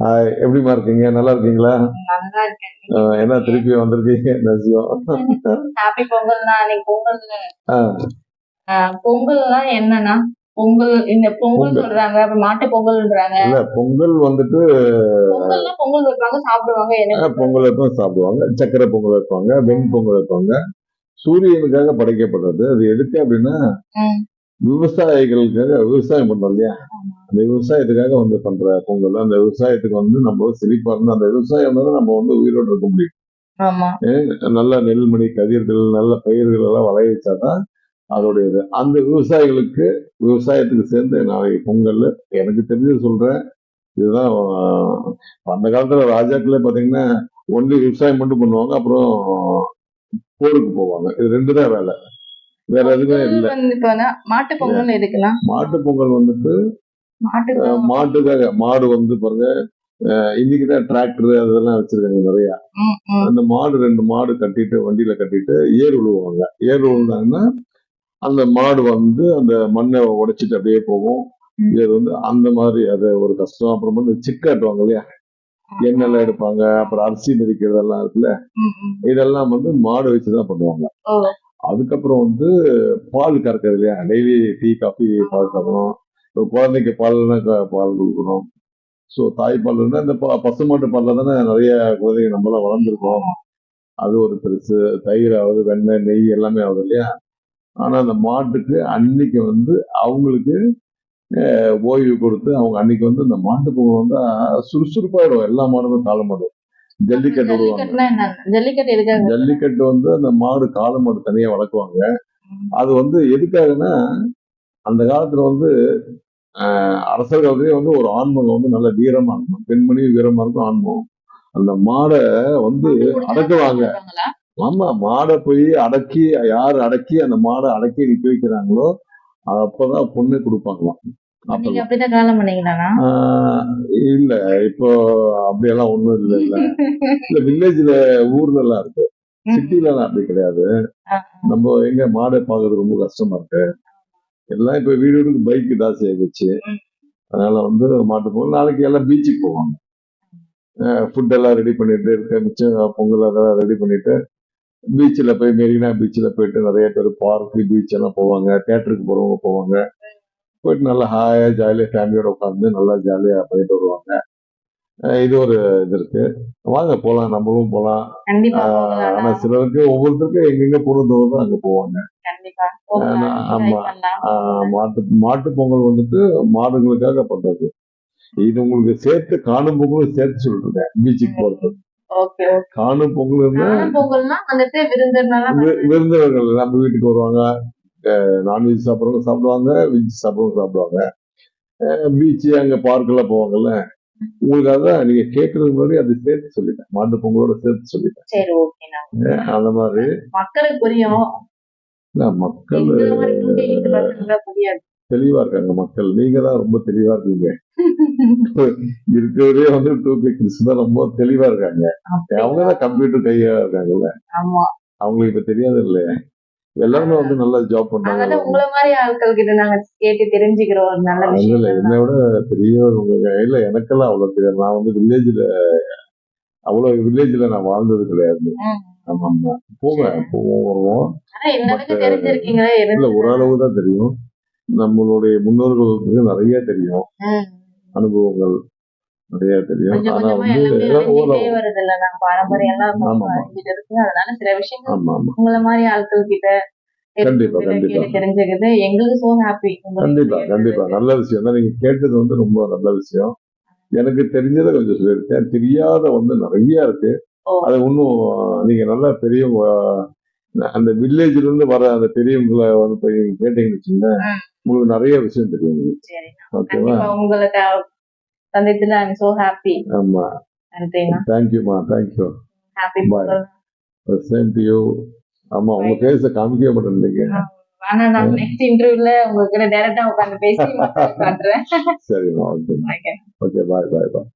Hi எப்படிமா இருக்கீங்க? நல்லா இருக்கீங்களா? நல்லா இருக்கேன். என்ன திருப்பி வந்திருக்கீங்க? ஹாப்பி பொங்கல்ண்ணா இன்னைக்கு பொங்கல் பொங்கல்னா. என்னன்னா பொங்கல் இந்த பொங்கல் பொங்கல். சொல்றாங்க அப்புறம் மாட்டு பொங்கல்ன்றாங்க. இல்ல பொங்கல் வந்துட்டு பொங்கல்னா பொங்கல் வைப்பாங்க சாப்பிடுவாங்க என்ன பொங்கல் வைப்போம் சாப்பிடுவாங்க. சக்கரை பொங்கல் வைப்பாங்க வெண் பொங்கல் வைப்பாங்க. சூரியனுக்காக படைக்கப்படுறது. அது எதுக்கு அப்படின்னா. விவசாயிகளுக்காக விவசாயம் பண்றோம் இல்லையா? அந்த விவசாயத்துக்காக வந்து பண்ற பொங்கல் அந்த விவசாயத்துக்கு வந்து நம்ம செழிப்பா இருந்து அந்த விவசாயம் வந்து நம்ம வந்து உயிரோடு இருக்க முடியும். நல்ல நெல்மணி கதிர்கள் நல்ல பயிர்கள் எல்லாம் வளைய வச்சாதான் அதோடைய இது அந்த விவசாயிகளுக்கு விவசாயத்துக்கு சேர்ந்து நாளைக்கு பொங்கல் எனக்கு தெரிஞ்சது சொல்றேன். இதுதான் அந்த காலத்துல ராஜாக்களே பாத்தீங்கன்னா ஒன்லி விவசாயம் மட்டும் பண்ணுவாங்க அப்புறம் போருக்கு போவாங்க. இது ரெண்டு தான் வேலை. வேற எதுவுமே இல்லை. மாட்டு பொங்கல் எதுக்குன்னா மாட்டு பொங்கல் வந்துட்டு மாட்டுக்காக மாடு வந்து பாருங்க இன்னைக்குதான் டிராக்டர் அதெல்லாம் வச்சிருக்காங்க நிறைய. அந்த மாடு ரெண்டு மாடு கட்டிட்டு வண்டியில கட்டிட்டு ஏர் உழுவாங்க. ஏர் உழுந்தாங்கன்னா அந்த மாடு வந்து அந்த மண்ணை உடைச்சிட்டு அப்படியே போகும். இது வந்து அந்த மாதிரி அது ஒரு கஷ்டம். அப்புறம் வந்து சிக்கு கட்டுவாங்க இல்லையா? எண்ணெய்லாம் எடுப்பாங்க. அப்புறம் அரிசி மிதிக்கிறதெல்லாம் இருக்குல்ல. இதெல்லாம் வந்து மாடு வச்சுதான் பண்ணுவாங்க. அதுக்கப்புறம் வந்து பால் கறக்கிறது இல்லையா? டெய்லி டீ காஃபி பால் கறக்கணும். குழந்தைக்கு பால்னா பால் கொடுக்கணும். ஸோ தாய்ப்பால் இருந்தா இந்த ப- பசுமாட்டு பால்ல தானே நிறைய குழந்தைங்க நம்மளாம் வளர்ந்துருக்கோம். அது ஒரு பெருசு. தயிர் ஆகுது வெண்ணெய் நெய் எல்லாமே ஆகுது இல்லையா? ஆனா அந்த மாட்டுக்கு அன்னைக்கு வந்து அவங்களுக்கு ஓய்வு கொடுத்து அவங்க அன்னைக்கு வந்து இந்த மாட்டு பொங்கல் வந்து சுறுசுறுப்பாயிடும். எல்லா மாடுமே காளை மாடு. ஜல்லிக்கட்டு விடுவாங்க. ஜல்லிக்கட்டு ஜல்லிக்கட்டு வந்து அந்த மாடு காளை மாடு தனியா வளர்க்குவாங்க. அது வந்து எதுக்காகன்னா அந்த காலத்துல வந்து அரசர் காலத்திலேயே வந்து ஒரு ஆண்மகம் வந்து நல்ல வீரமா இருக்கும் பெண்மணி வீரமா இருக்கும் ஆண்மகம் அந்த மாடை வந்து அடக்குவாங்க? ஆமா மாடை போய் அடக்கி யார் அடக்கி அந்த மாடை அடக்கி நிக்க வைக்கிறாங்களோ அப்பதான் பொண்ணு கொடுப்பாங்களாம். இல்ல இப்போ அப்படியெல்லாம் ஒண்ணும் இல்ல இல்ல. இல்ல வில்லேஜ்ல ஊர்ல எல்லாம் இருக்கு. சிட்டில எல்லாம் அப்படி கிடையாது. நம்ம எங்க மாடை பாக்குறது ரொம்ப கஷ்டமா இருக்கு. எல்லாம் இப்ப வீடு வீடுக்கு பைக் ஆகிடுச்சு ம். அதனால வந்து மாட்டு பொங்கல் நாளைக்கு எல்லாம் பீச்சுக்கு போவாங்க. ஃபுட் எல்லாம் ரெடி பண்ணிட்டு இருக்க மிச்சம் பொங்கல் அதெல்லாம் ரெடி பண்ணிட்டு பீச்சில் போய் மெரினா பீச்சில் போயிட்டு நிறைய பேர் பார்க்கு பீச் எல்லாம் போவாங்க. தேட்டருக்கு போறவங்க போவாங்க. போயிட்டு நல்லா ஹாயா ஜாலியாக ஃபேமிலியோட உட்காந்து நல்லா ஜாலியா போயிட்டு வருவாங்க. இது ஒரு இது இருக்கு. வாங்க போலாம். நம்மளும் போலாம். ஆனா சிலருக்கு ஒவ்வொருத்தருக்கும் எங்கெங்க போறது தோணுதோ அங்க போவாங்க. ஆமா. மாட்டு மாட்டு பொங்கல் வந்துட்டு மாடுகளுக்காக பண்றது. இது உங்களுக்கு சேர்த்து காணும் பொங்கலும் சேர்த்து சொல்லிருக்கேன் பீச்சுக்கு போறது. காணும் பொங்கல் விருந்தினர்கள் நம்ம வீட்டுக்கு வருவாங்க. நான்வெஜ் சாப்பிட்றவங்க சாப்பிடுவாங்க வெஜ் சாப்பிட்றவங்க சாப்பிடுவாங்க. பீச்சு அங்க பார்க் எல்லாம் போவாங்கல்ல. உங்களுக்கு அதான் நீங்க கேட்கறதுக்கு முன்னாடி அதை சேர்த்து சொல்லிட்டேன். மாட்டு பொங்கலோட சேர்த்து சொல்லிட்டேன். சரி அந்த மாதிரி. மக்களுக்கு புரியும். மக்கள் தெளிவா இருக்காங்க மக்கள். நீங்க தான் ரொம்ப தெளிவா இருக்கீங்க. இருக்கிறதே வந்து டூ கே கிறிஸ் தான் ரொம்ப தெளிவா இருக்காங்க. அவங்க தான் கம்ப்யூட்டர் கையா இருக்காங்கல்ல. அவங்களுக்கு இப்ப தெரியாது இல்லையா எல்லாருமே வந்து நல்லா ஜாப் பண்றாங்க. உங்களை மாதிரி ஆட்கள் கிட்ட நாங்க கேட்டு தெரிஞ்சுக்கிறோம் நல்ல விஷயம் என்னை விட பெரியவங்க இல்ல எனக்கெல்லாம் அவ்வளவு தெரியாது நான் வந்து வில்லேஜ்ல அவ்வளவு வில்லேஜ்ல நான் வாழ்ந்தது கிடையாது. ஆமா போவேன் போவோம் வருவோம். இல்ல ஓரளவு தான் தெரியும். நம்மளுடைய முன்னோர்களுக்கு நிறைய தெரியும். அனுபவங்கள். நிறைய தெரியும். ஆனா வந்து உங்களை மாதிரி ஆட்கள் கிட்ட கண்டிப்பா, கண்டிப்பா. கண்டிப்பா கண்டிப்பா. நல்ல விஷயம். தான் நீங்க கேட்டது வந்து ரொம்ப நல்ல விஷயம். எனக்கு தெரிஞ்சதை கொஞ்சம் சொல்லியிருக்கேன். தெரியாத வந்து நிறைய இருக்கு. அது இன்னும் நீங்க நல்லா பெரியவங்க அந்த வில்லேஜ்ல இருந்து வர அந்த பெரியவங்களை வந்து கேட்டீங்கன்னு வச்சுக்கோங்களேன் ம். உங்களுக்கு நிறைய விஷயம் தெரியும். உங்களுக்கு. ஓகேவா? கண்டிப்பா சந்தித்துல ஐம் சோ ஹாப்பி ஆமா. நன்றிண்ணா தேங்க்யூமா thank you happy Bye. Same to you ஆமா உங்க பேச காமிக்கவே மாட்டேன் ஆனா நான் நெக்ஸ்ட் இன்டர்வியூல உங்ககிட்ட டைரக்டா உட்காந்து பேசி காட்டுறேன். சரிம்மா ஓகே. ஓகே பாய் பாய் பாய்